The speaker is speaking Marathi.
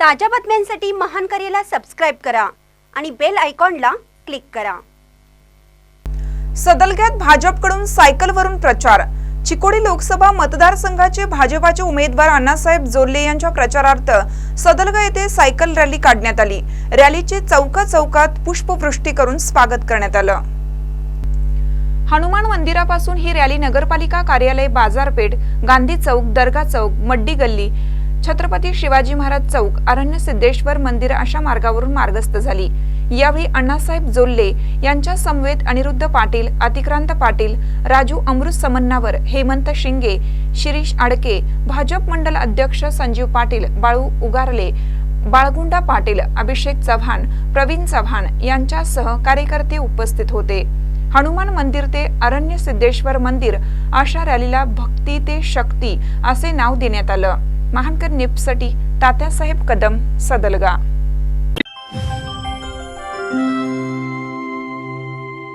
ताज्या बातम्यांसाठी महान करेला सबस्क्राईब करा आणि बेल आयकॉनला क्लिक करा. सदलग्यात भाजपकडून सायकलवरून प्रचार. चिकोडी लोकसभा मतदारसंघाचे भाजपाचे उमेदवार अण्णासाहेब जोर्ले यांच्या प्रचारार्थ सदलगा येथे सायकल रॅली काढण्यात आली. रॅलीचे चौका चौकात पुष्पवृष्टी करून स्वागत करण्यात आलं. हनुमान मंदिरापासून ही रॅली नगरपालिका कार्यालय बाजारपेठ गांधी चौक दर्गा चौक मड्डी गल्ली छत्रपती शिवाजी महाराज चौक अरण्य सिद्धेश्वर मंदिर अशा मार्गावरून मार्गस्थ झाली. यावेळी अण्णासाहेब जोल्ले यांच्या समवेत अनिरुद्ध पाटील अतिक्रांत पाटील राजू अमृत समन्नावर हेमंत शिंगे शिरीष आडके भाजप मंडल अध्यक्ष संजीव पाटील बाळू उगारले बाळगुंडा पाटील अभिषेक चव्हाण प्रवीण चव्हाण यांच्यासह कार्यकर्ते उपस्थित होते. हनुमान मंदिर ते अरण्य सिद्धेश्वर मंदिर अशा रॅलीला भक्ती ते शक्ती असे नाव देण्यात आलं. महानकर निपसाठी तात्यासाहेब कदम सदलगा.